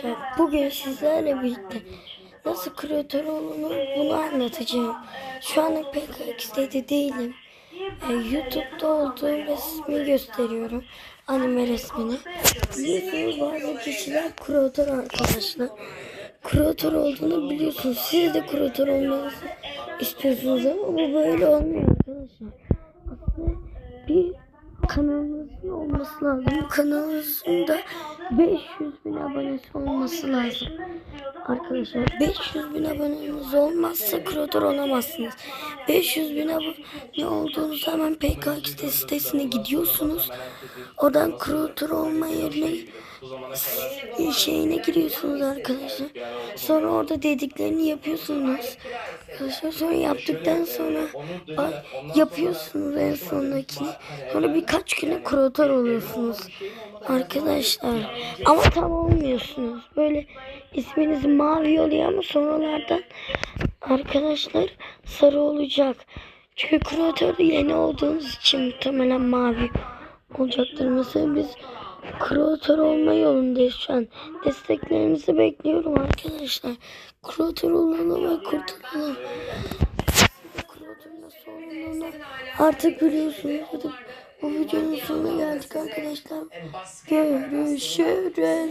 Arkadaşlar bugün sizlerle birlikte nasıl kreatör olunur bunu anlatacağım. Şu anda PKX'de değilim. Ee, YouTube'da olduğum resmi gösteriyorum. Anime resmini. Biliyorsunuz bazı kişiler kreatör arkadaşlar. Kreatör olduğunu biliyorsunuz. Siz de kreatör olmanızı istiyorsunuz ama bu böyle olmuyor arkadaşlar. Aslında bir olması lazım. Bu kanalınızın da 500 bin abonesi olması lazım. Arkadaşlar 500 bin aboneniz olmazsa kreatör olamazsınız. 500 bin abone olduğunuz zaman PKX sitesine gidiyorsunuz. Oradan kreatör olma yerine şeyine giriyorsunuz arkadaşlar. Sonra orada dediklerini yapıyorsunuz. Arkadaşlar sonra yaptıktan sonra yapıyorsunuz en sondakini. Sonra birkaç güne kreatör oluyorsunuz. Arkadaşlar ama tam olmuyorsunuz. Böyle isminiz mavi oluyor ama sonralardan arkadaşlar sarı olacak. Çünkü kreatör yeni olduğunuz için muhtemelen mavi olacaktır. Mesela biz kreatör olma yolundayız şu an. Desteklerinizi bekliyorum arkadaşlar. Kreatör olalım ve kurtulalım. Kreatör nasıl olunduğunu artık biliyorsunuz. Hadi bu videonun sonuna geldik arkadaşlar. Görüşürüz.